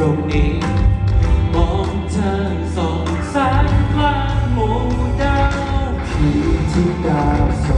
รงนี้ มองเธอสองสามกลางหมู่ดาวที่ดาว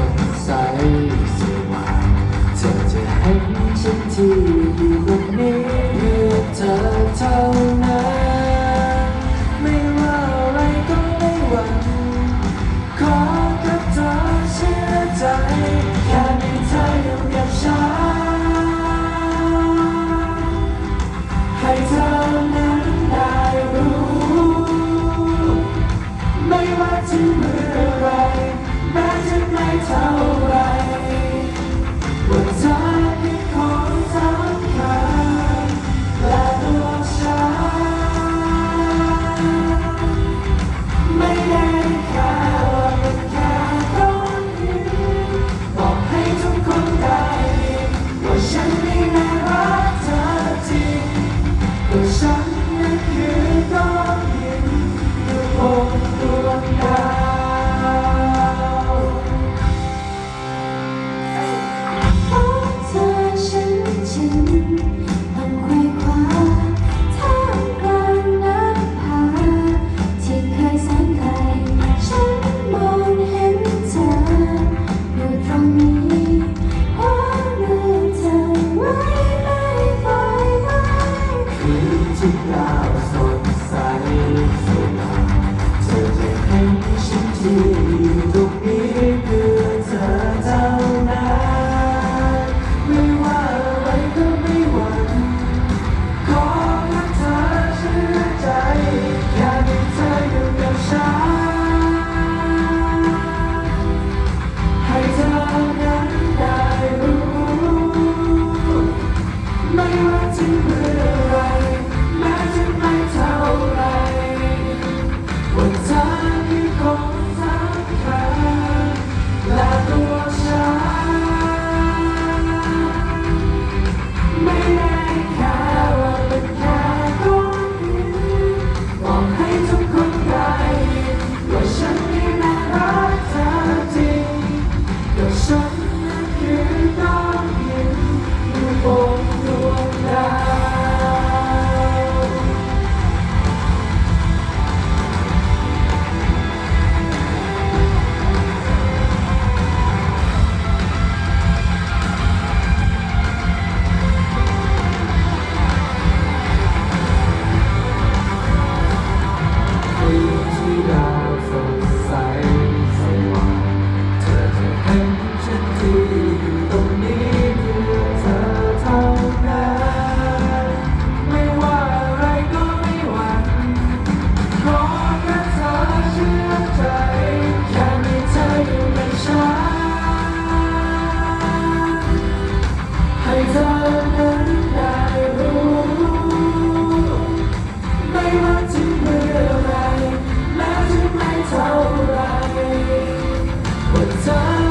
在。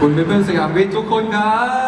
คุณเพื่อนๆสยามวิทย์ทุกคนครับ